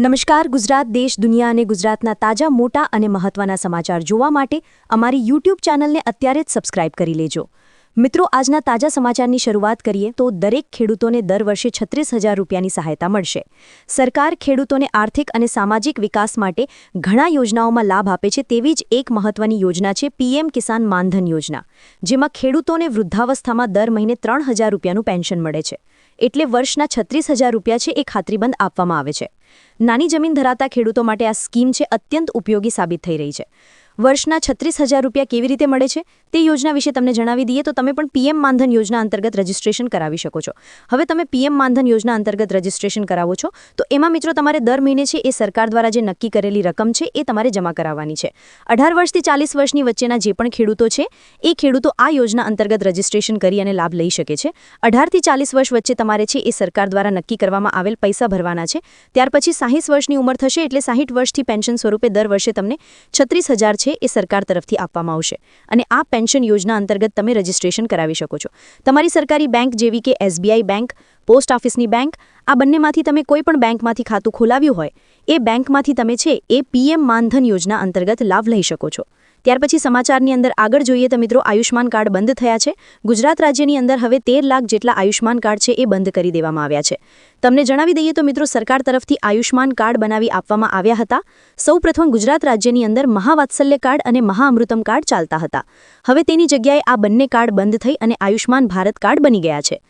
નમસ્કાર, ગુજરાત, દેશ, દુનિયા અને ગુજરાતના તાજા, મોટા અને મહત્વના સમાચાર જોવા માટે અમારી યુટ્યુબ ચેનલને અત્યારે જ સબસ્ક્રાઇબ કરી લેજો. મિત્રો, આજના તાજા સમાચારની શરૂઆત કરીએ તો દરેક ખેડૂતોને દર વર્ષે છત્રીસ હજાર રૂપિયાની સહાયતા મળશે. સરકાર ખેડૂતોને આર્થિક અને સામાજિક વિકાસ માટે ઘણા યોજનાઓમાં લાભ આપે છે તેવી જ એક મહત્વની યોજના છે પીએમ કિસાન માનધન યોજના, જેમાં ખેડૂતોને વૃદ્ધાવસ્થામાં દર મહિને ત્રણ હજાર રૂપિયાનું પેન્શન મળે છે. એટલે વર્ષના છત્રીસ હજાર રૂપિયા છે એ ખાતરીબંધ આપવામાં આવે છે. નાની જમીન ધરાવતા ખેડૂતો માટે આ સ્કીમ છે અત્યંત ઉપયોગી સાબિત થઈ રહી છે. વર્ષના છત્રીસ હજાર રૂપિયા કેવી રીતે મળે છે તે યોજના વિશે તમને જણાવી દઈએ તો તમે પણ પીએમ માનધન યોજના અંતર્ગત રજીસ્ટ્રેશન કરાવી શકો છો. હવે તમે પીએમ માનધન યોજના અંતર્ગત રજીસ્ટ્રેશન કરાવો છો, તો એમાં મિત્રો તમારે દર મહિને છે એ સરકાર દ્વારા જે નક્કી કરેલી રકમ છે એ તમારે જમા કરાવવાની છે. અઢાર વર્ષથી ચાલીસ વર્ષની વચ્ચેના જે પણ ખેડૂતો છે, એ ખેડૂતો આ યોજના અંતર્ગત રજીસ્ટ્રેશન કરી અને લાભ લઈ શકે છે. અઢારથી ચાલીસ વર્ષ વચ્ચે તમારે છે એ સરકાર દ્વારા નક્કી કરવામાં આવેલ પૈસા ભરવાના છે. ત્યાર પછી સાહીઠ વર્ષની ઉંમર થશે એટલે સાહીઠ વર્ષથી પેન્શન સ્વરૂપે દર વર્ષે તમને છત્રીસ હજાર છે એ સરકાર તરફથી આપવામાં આવશે. અને આ પેન્શન યોજના અંતર્ગત તમે રજીસ્ટ્રેશન કરાવી શકો છો. તમારી સરકારી બેંક જેવી કે એસબીઆઈ બેંક, પોસ્ટ ઓફિસની બેંક, આ બંનેમાંથી તમે કોઈ પણ બેંકમાંથી ખાતું ખોલાવ્યું હોય, એ બેંકમાંથી તમે છે એ પીએમ માનધન યોજના અંતર્ગત લાભ લઈ શકો છો. ત્યાર પછી સમાચારની અંદર આગળ જોઈએ તો મિત્રો આયુષ્માન કાર્ડ બંધ થયા છે. ગુજરાત રાજ્યની અંદર હવે તેર લાખ જેટલા આયુષ્માન કાર્ડ છે એ બંધ કરી દેવામાં આવ્યા છે. તમને જણાવી દઈએ તો મિત્રો સરકાર તરફથી આયુષ્માન કાર્ડ બનાવી આપવામાં આવ્યા હતા. સૌપ્રથમ ગુજરાત રાજ્યની અંદર મહાવાત્સલ્ય કાર્ડ અને મહાઅમૃતમ કાર્ડ ચાલતા હતા. હવે તેની જગ્યાએ આ બંને કાર્ડ બંધ થઈ અને આયુષ્માન ભારત કાર્ડ બની ગયા છે.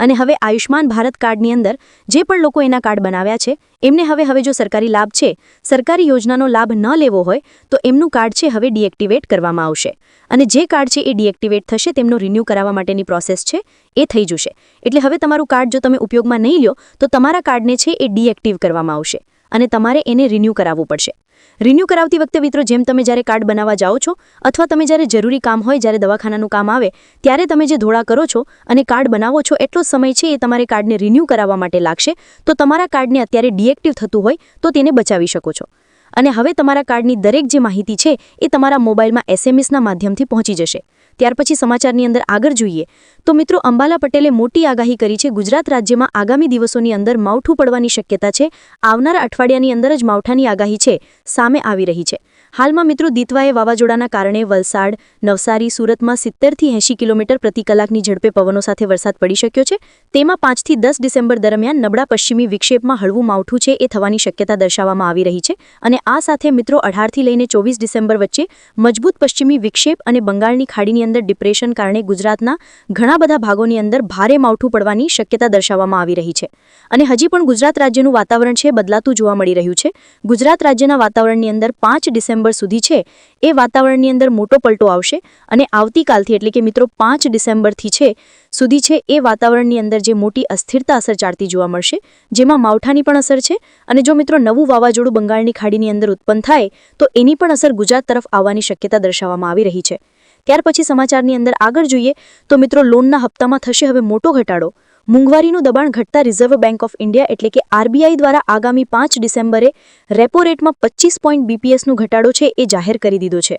અને હવે આયુષ્માન ભારત કાર્ડની અંદર જે પણ લોકો એના કાર્ડ બનાવ્યા છે, એમને હવે હવે જો સરકારી લાભ છે, સરકારી યોજનાનો લાભ ન લેવો હોય, તો એમનું કાર્ડ છે હવે ડીએક્ટિવેટ કરવામાં આવશે. અને જે કાર્ડ છે એ ડીએક્ટિવેટ થશે, તેમનો રિન્યૂ કરાવવા માટેની પ્રોસેસ છે, એ થઈ જશે. એટલે હવે તમારું કાર્ડ જો તમે ઉપયોગમાં નહીં લ્યો, તો તમારા કાર્ડને છે એ ડીએક્ટિવ કરવામાં આવશે. અને તમારે એને રિન્યૂ કરાવવું પડશે. રિન્યૂ કરાવતી વખતે મિત્રો, જેમ તમે જ્યારે કાર્ડ બનાવવા જાઓ છો, અથવા તમે જ્યારે જરૂરી કામ હોય, જ્યારે દવાખાનાનું કામ આવે, ત્યારે તમે જે ધોળા કરો છો અને કાર્ડ બનાવો છો, એટલો સમય છે એ તમારે કાર્ડને રિન્યૂ કરાવવા માટે લાગશે. તો તમારા કાર્ડને અત્યારે ડિએક્ટિવ થતું હોય, તો તેને બચાવી શકો છો. અને હવે તમારા કાર્ડની દરેક જે માહિતી છે, એ તમારા મોબાઈલમાં એસએમએસના માધ્યમથી પહોંચી જશે. ત્યાર પછી સમાચારની અંદર આગળ જોઈએ તો મિત્રો અંબાલા પટેલે મોટી આગાહી કરી છે. ગુજરાત રાજ્યમાં આગામી દિવસોની અંદર માવઠું પડવાની શક્યતા છે. આવનારા અઠવાડિયાની અંદર જ માવઠાની આગાહી છે. સામે આવી રહી છે. હાલમાં મિત્રો દીતવાએ વાવાઝોડાના કારણે વલસાડ, નવસારી, સુરતમાં સિત્તેરથી એંશી કિલોમીટર પ્રતિ કલાકની ઝડપે પવનો સાથે વરસાદ પડી શક્યો છે. તેમાં પાંચથી દસ ડિસેમ્બર દરમિયાન નબળા પશ્ચિમી વિક્ષેપમાં હળવું માવઠું છે એ થવાની શક્યતા દર્શાવવામાં આવી રહી છે અને આ સાથે મિત્રો અઢારથી લઈને ચોવીસ ડિસેમ્બર વચ્ચે મજબૂત પશ્ચિમી વિક્ષેપ અને બંગાળની ખાડીની અંદર ડિપ્રેશન કારણે ગુજરાતના ઘણા બધા ભાગોની અંદર ભારે માવઠું પડવાની શક્યતા દર્શાવવામાં આવી રહી છે. અને હજી પણ ગુજરાત રાજ્યનું વાતાવરણ છે, બદલાતું જોવા મળી રહ્યું છે. ગુજરાત રાજ્યના વાતાવરણની અંદર પાંચ ડિસેમ્બર સુધી છે. એ વાતાવરણની અંદર મોટો પલટો આવશે અને આવતીકાલથી એટલે કે મિત્રો પાંચ ડિસેમ્બરથી છે સુધી છે એ વાતાવરણની અંદર જે મોટી અસ્થિરતા અસર ચાલતી જોવા મળશે, જેમાં માવઠાની પણ અસર છે અને જો મિત્રો નવું વાવાઝોડું બંગાળની ખાડીની અંદર ઉત્પન્ન થાય, તો એની પણ અસર ગુજરાત તરફ આવવાની શક્યતા દર્શાવવામાં આવી રહી છે. ત્યાર પછી સમાચારની અંદર આગળ જોઈએ તો મિત્રો લોનના હપ્તામાં થશે હવે મોટો ઘટાડો. મોંઘવારીનું દબાણ ઘટતા રિઝર્વ બેંક ઓફ ઇન્ડિયા એટલે કે આરબીઆઈ દ્વારા આગામી પાંચ ડિસેમ્બરે રેપો રેટમાં પચીસ પોઈન્ટ બીપીએસનો ઘટાડો છે એ જાહેર કરી દીધો છે.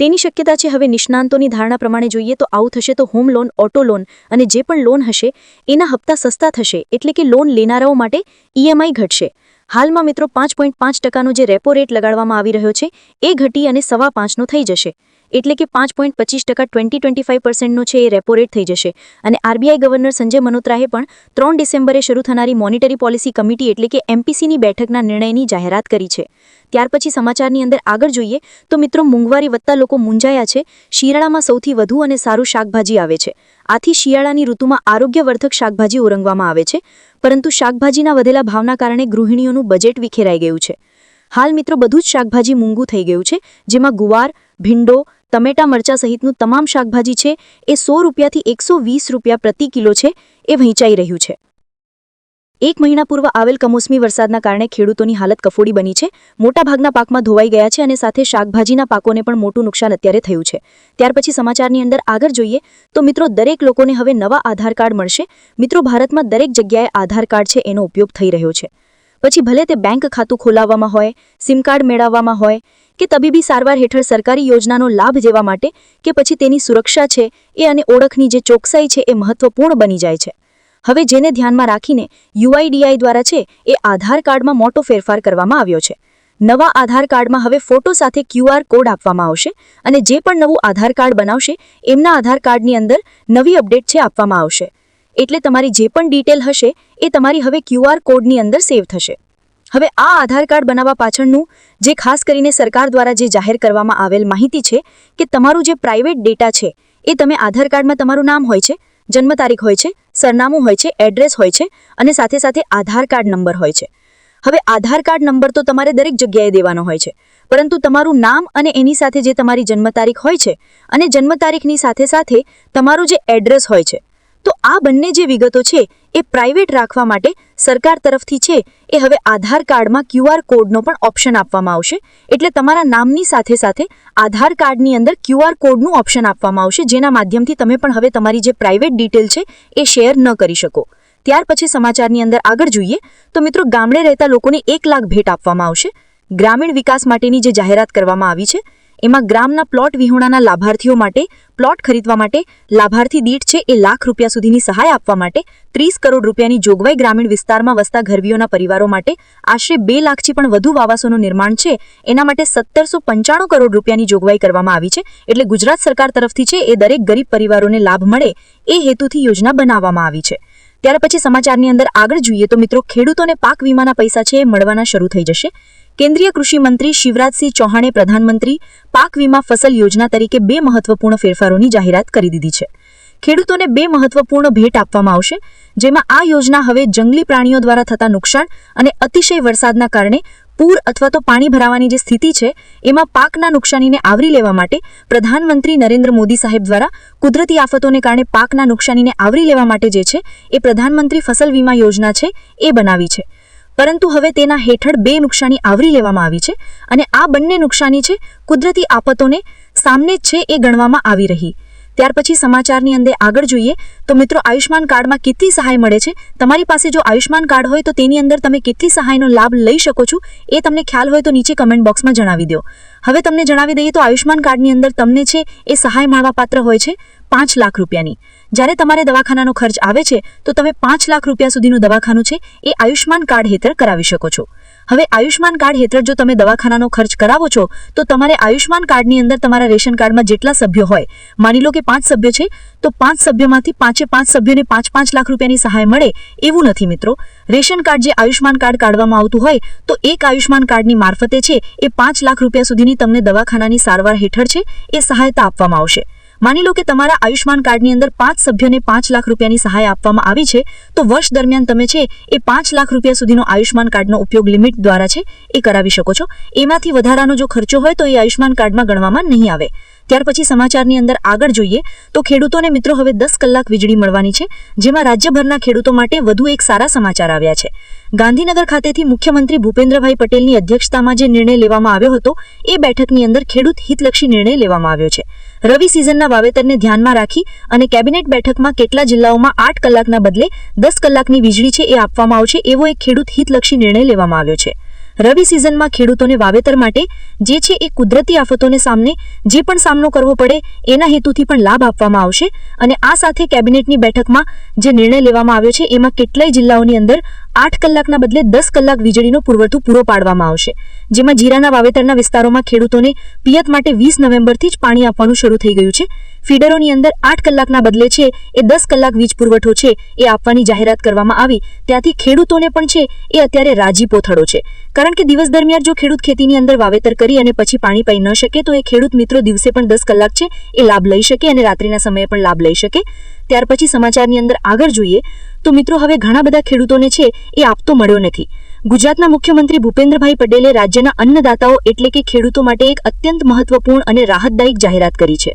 તેની શક્યતા છે હવે નિષ્ણાંતોની ધારણા પ્રમાણે જોઈએ તો આવું થશે તો હોમ લોન ઓટો લોન અને જે પણ લોન હશે એના હપ્તા સસ્તા થશે એટલે કે લોન લેનારાઓ માટે ઈએમઆઈ ઘટશે. હાલમાં મિત્રો પાંચ પોઈન્ટ પાંચ ટકાનો જે રેપો રેટ લગાડવામાં આવી રહ્યો છે એ ઘટી અને સવા પાંચનો થઈ જશે. એટલે કે પાંચ પોઈન્ટ પચીસ ટકા ટ્વેન્ટી ટ્વેન્ટી ફાઇવ પર્સન્ટનો છે એ રેપો રેટ થઈ જશે. અને આરબીઆઈ ગવર્નર સંજય મનોત્રાએ પણ ત્રણ ડિસેમ્બરે શરૂ થનારી મોનિટરી પોલિસી કમિટી એટલે કે એમપીસીની બેઠકના નિર્ણયની જાહેરાત કરી છે. ત્યાર પછી સમાચારની અંદર આગળ જોઈએ તો મિત્રો મોંઘવારી વધતા લોકો મૂંઝાયા છે. શિયાળામાં સૌથી વધુ અને સારું શાકભાજી આવે છે. આથી શિયાળાની ઋતુમાં આરોગ્યવર્ધક શાકભાજી ઓરંગવામાં આવે છે. પરંતુ શાકભાજીના વધેલા ભાવના કારણે ગૃહિણીઓનું બજેટ વિખેરાઈ ગયું છે. હાલ મિત્રો બધું જ શાકભાજી મૂંગું થઈ ગયું છે. જેમાં ગુવાર, ભીંડો ટમેટા મરચા સહિતનું તમામ શાકભાજી છે, એ સો રૂપિયાથી એકસો વીસ રૂપિયા પ્રતિ કિલો છે, એ વહેંચાઈ રહ્યું છે. એક મહિના પૂર્વ આવેલ કમોસમી વરસાદના કારણે ખેડૂતોની હાલત કફોડી બની છે, મોટાભાગના પાકમાં ધોવાઈ ગયા છે અને સાથે શાકભાજીના પાકોને પણ મોટું નુકસાન અત્યારે થયું છે. ત્યાર પછી સમાચારની અંદર આગળ જોઈએ, તો મિત્રો દરેક લોકોને હવે નવા આધાર કાર્ડ મળશે. મિત્રો ભારતમાં દરેક જગ્યાએ આધાર કાર્ડ છે, એનો ઉપયોગ થઈ રહ્યો છે. પછી ભલે તે બેંક ખાતું ખોલાવવામાં હોય, સિમ કાર્ડ મેળવવામાં હોય કે તબીબી સારવાર હેઠળ સરકારી યોજનાનો લાભ જેવા માટે કે પછી તેની સુરક્ષા છે એ અને ઓળખની જે ચોકસાઈ છે એ મહત્વપૂર્ણ બની જાય છે. હવે જેને ધ્યાનમાં રાખીને યુઆઈડીઆઈ દ્વારા છે એ આધાર કાર્ડમાં મોટો ફેરફાર કરવામાં આવ્યો છે. નવા આધાર કાર્ડમાં હવે ફોટો સાથે ક્યુઆર કોડ આપવામાં આવશે અને જે પણ નવું આધાર કાર્ડ બનાવશે એમના આધાર કાર્ડની અંદર નવી અપડેટ છે આપવામાં આવશે. એટલે તમારી જે પણ ડિટેલ હશે એ તમારી હવે ક્યુઆર કોડની અંદર સેવ થશે. હવે આ આધાર કાર્ડ બનાવવા પાછળનું જે ખાસ કરીને સરકાર દ્વારા જે જાહેર કરવામાં આવેલ માહિતી છે કે તમારું જે પ્રાઇવેટ ડેટા છે, એ તમે આધાર કાર્ડમાં તમારું નામ હોય છે, જન્મ તારીખ હોય છે, સરનામું હોય છે, એડ્રેસ હોય છે અને સાથે સાથે આધાર કાર્ડ નંબર હોય છે. હવે આધાર કાર્ડ નંબર તો તમારે દરેક જગ્યાએ દેવાનો હોય છે, પરંતુ તમારું નામ અને એની સાથે જે તમારી જન્મ તારીખ હોય છે અને જન્મ તારીખની સાથે સાથે તમારું જે એડ્રેસ હોય છે તો આ બંને જે વિગતો છે એ પ્રાઇવેટ રાખવા માટે સરકાર તરફથી છે, એ હવે આધાર કાર્ડમાં ક્યુઆર કોડનો પણ ઓપ્શન આપવામાં આવશે. એટલે તમારા નામની સાથે સાથે આધાર કાર્ડની અંદર ક્યુઆર કોડનું ઓપ્શન આપવામાં આવશે, જેના માધ્યમથી તમે પણ હવે તમારી જે પ્રાઇવેટ ડિટેલ છે એ શેર ન કરી શકો. ત્યાર પછી સમાચારની અંદર આગળ જોઈએ, તો મિત્રો ગામડે રહેતા લોકોને એક લાખ ભેટ આપવામાં આવશે. ગ્રામીણ વિકાસ માટેની જે જાહેરાત કરવામાં આવી છે એમાં ગ્રામના પ્લોટ વિહોણાના લાભાર્થીઓ માટે, પ્લોટ ખરીદવા માટે લાભાર્થી દીઠ છે એ લાખ રૂપિયા સુધીની સહાય આપવા માટે ત્રીસ કરોડ રૂપિયાની જોગવાઈ ગ્રામીણ વિસ્તારમાં વસતા ઘરવીઓના પરિવારો માટે આશરે બે લાખથી પણ વધુ વાવાસોનું નિર્માણ છે. એના માટે સત્તરસો પંચાણું કરોડ રૂપિયાની જોગવાઈ કરવામાં આવી છે. એટલે ગુજરાત સરકાર તરફથી છે એ દરેક ગરીબ પરિવારોને લાભ મળે એ હેતુથી યોજના બનાવવામાં આવી છે. ત્યાર પછી સમાચારની અંદર આગળ જોઈએ તો મિત્રો ખેડૂતોને પાક વીમાના પૈસા છે એ મળવાના શરૂ થઈ જશે. કેન્દ્રીય કૃષિ મંત્રી શિવરાજસિંહ ચૌહાણે પ્રધાનમંત્રી પાક વીમા ફસલ યોજના તરીકે બે મહત્વપૂર્ણ ફેરફારોની જાહેરાત કરી દીધી છે. ખેડૂતોને બે મહત્વપૂર્ણ ભેટ આપવામાં આવશે, જેમાં આ યોજના હવે જંગલી પ્રાણીઓ દ્વારા થતા નુકસાન અને અતિશય વરસાદના કારણે પૂર અથવા તો પાણી ભરાવાની જે સ્થિતિ છે, એમાં પાકના નુકસાનીને આવરી લેવા માટે પ્રધાનમંત્રી નરેન્દ્ર મોદી સાહેબ દ્વારા કુદરતી આફતોને કારણે પાકના નુકસાનીને આવરી લેવા માટે જે છે, એ પ્રધાનમંત્રી ફસલ વીમા યોજના છે, એ બનાવી છે. પરંતુ હવે તેના હેઠળ બે નુકસાની આવરી લેવામાં આવી છે અને આ બંને નુકસાની છે કુદરતી આફતોને સામને જ છે એ ગણવામાં આવી રહી. ત્યાર પછી સમાચારની અંદર આગળ જોઈએ તો મિત્રો આયુષ્માન કાર્ડમાં કેટલી સહાય મળે છે? તમારી પાસે જો આયુષ્માન કાર્ડ હોય તો તેની અંદર તમે કેટલી સહાયનો લાભ લઈ શકો છો એ તમને ખ્યાલ હોય તો નીચે કમેન્ટ બોક્સમાં જણાવી દો. હવે તમને જણાવી દઈએ તો આયુષ્માન કાર્ડની અંદર તમને છે એ સહાય મળવાપાત્ર હોય છે. પાંચ લાખ રૂપિયાની. જ્યારે તમારે દવાખાનાનો ખર્ચ આવે છે, તો તમે પાંચ લાખ રૂપિયા સુધીનું દવાખાનું છે, એ આયુષ્માન કાર્ડ હેઠળ કરાવી શકો છો. હવે આયુષ્માન કાર્ડ હેઠળ જો તમે દવાખાનાનો ખર્ચ કરાવો છો, તો તમારે આયુષ્માન કાર્ડની અંદર તમારા રેશન કાર્ડમાં જેટલા સભ્યો હોય, માની લો કે પાંચ સભ્ય છે, તો પાંચ સભ્યમાંથી પાંચે પાંચ સભ્યોને પાંચ પાંચ લાખ રૂપિયાની સહાય મળે, એવું નથી મિત્રો. રેશન કાર્ડ જે આયુષ્માન કાર્ડ કાઢવામાં આવતું હોય, તો એક આયુષ્માન કાર્ડની મારફતે છે, એ પાંચ લાખ રૂપિયા સુધીની તમને દવાખાનાની સારવાર હેઠળ છે, એ સહાયતા આપવામાં આવશે. માની લો કે તમારા આયુષ્માન કાર્ડની અંદર પાંચ સભ્યને પાંચ લાખ રૂપિયાની સહાય આપવામાં આવી છે, તો વર્ષ દરમિયાન તમે છે, એ પાંચ લાખ રૂપિયા સુધીનો આયુષ્માન કાર્ડનો ઉપયોગ લિમિટ દ્વારા છે, એ કરાવી શકો છો. એમાંથી વધારાનો જો ખર્ચો હોય તો એ આયુષ્માન કાર્ડમાં ગણવામાં નહીં આવે. ત્યાર પછી સમાચારની અંદર આગળ જોઈએ, તો ખેડૂતોને મિત્રો હવે દસ કલાક વીજળી મળવાની છે, જેમાં રાજ્યભરના ખેડૂતો માટે વધુ એક સારા સમાચાર આવ્યા છે. ગાંધીનગર ખાતેથી મુખ્યમંત્રી ભૂપેન્દ્રભાઈ પટેલની અધ્યક્ષતામાં જે નિર્ણય લેવામાં આવ્યો હતો, એ બેઠકની અંદર ખેડૂત હિતલક્ષી નિર્ણય લેવામાં આવ્યો છે. રવિ સિઝનના વાવેતરને ધ્યાનમાં રાખી અને કેબિનેટ બેઠકમાં કેટલા જિલ્લાઓમાં આઠ કલાકના બદલે દસ કલાકની વીજળી છે એ આપવામાં આવશે, એવો એક ખેડૂત હિતલક્ષી નિર્ણય લેવામાં આવ્યો છે. રવિ સિઝનમાં ખેડૂતોને વાવેતર માટે જે છે એ કુદરતી આફતોને સામને, જે પણ સામનો કરવો પડે એના હેતુથી પણ લાભ આપવામાં આવશે અને આ સાથે કેબિનેટની બેઠકમાં જે નિર્ણય લેવામાં આવ્યો છે, એમાં કેટલાય જિલ્લાઓની અંદર આઠ કલાકના બદલે દસ કલાક વીજળીનો પુરવઠો પૂરો પાડવામાં આવશે. જેમાં જીરાના વાવેતરના વિસ્તારોમાં ખેડૂતોને પિયત માટે વીસ નવેમ્બરથી જ પાણી આપવાનું શરૂ થઈ ગયું છે. ફીડરોની અંદર આઠ કલાકના બદલે છે એ દસ કલાક વીજ પુરવઠો છે એ આપવાની જાહેરાત કરવામાં આવી. ત્યાંથી ખેડૂતોને પણ છે એ અત્યારે રાજીપો થડો છે. કારણ કે દિવસ દરમિયાન જો ખેડૂત ખેતીની અંદર વાવેતર કરી અને પછી પાણી પાઈ ન શકે તો એ ખેડૂત મિત્રો દિવસે પણ દસ કલાક છે એ લાભ લઈ શકે અને રાત્રિના સમયે પણ લાભ લઈ શકે. ત્યાર પછી સમાચારની અંદર આગળ જોઈએ તો મિત્રો હવે ઘણા બધા ખેડૂતોને છે એ આપતો મળ્યો નથી. ગુજરાતના મુખ્યમંત્રી ભૂપેન્દ્રભાઈ પટેલે રાજ્યના અન્નદાતાઓ એટલે કે ખેડૂતો માટે એક અત્યંત મહત્વપૂર્ણ અને રાહતદાયક જાહેરાત કરી છે.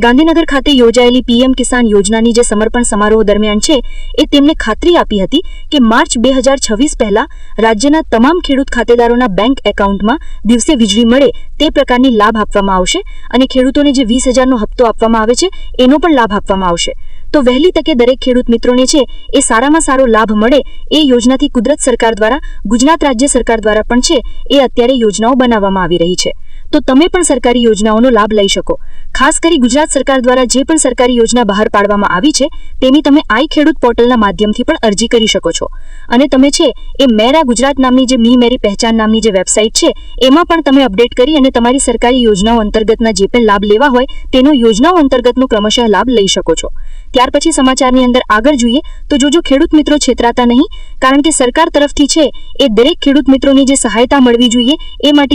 ગાંધીનગર ખાતે યોજાયેલી પીએમ કિસાન યોજનાની જે સમર્પણ સમારોહ દરમિયાન છે, એ તેમને ખાતરી આપી હતી કે માર્ચ બે હજાર છવ્વીસ પહેલા રાજ્યના તમામ ખેડૂત ખાતેદારોના બેંક એકાઉન્ટમાં દિવસે વીજળી મળે તે પ્રકારની લાભ આપવામાં આવશે અને ખેડૂતોને જે વીસ હજારનો હપ્તો આપવામાં આવે છે, એનો પણ લાભ આપવામાં આવશે. તો વહેલી તકે દરેક ખેડૂત મિત્રોને છે, એ સારામાં સારો લાભ મળે એ યોજનાથી કુદરત સરકાર દ્વારા, ગુજરાત રાજ્ય સરકાર દ્વારા પણ છે, એ અત્યારે યોજનાઓ બનાવવામાં આવી રહી છે. તો તમે પણ સરકારી યોજનાઓનો લાભ લઈ શકો. ખાસ કરી ગુજરાત સરકાર દ્વારા જે પણ સરકારી યોજના બહાર પાડવામાં આવી છે, તેની તમે આઈ ખેડૂત પોર્ટલના માધ્યમથી પણ અરજી કરી શકો છો. અને તમે છે, એ મેરા ગુજરાત નામની જે મી મેરી પહેચાન નામની જે વેબસાઇટ છે, એમાં પણ તમે અપડેટ કરી અને તમારી સરકારી યોજનાઓ અંતર્ગતના જે પણ લાભ લેવા હોય, તેનો યોજનાઓ અંતર્ગતનો ક્રમશઃ લાભ લઈ શકો છો. ત્યાર પછી સમાચારની અંદર આગળ જોઈએ, તો જોજો ખેડૂત મિત્રો છેતરાતા નહીં, કારણ કે સરકાર તરફથી છે, એ દરેક ખેડૂત મિત્રોની જે સહાયતા મળવી જોઈએ, એ માટે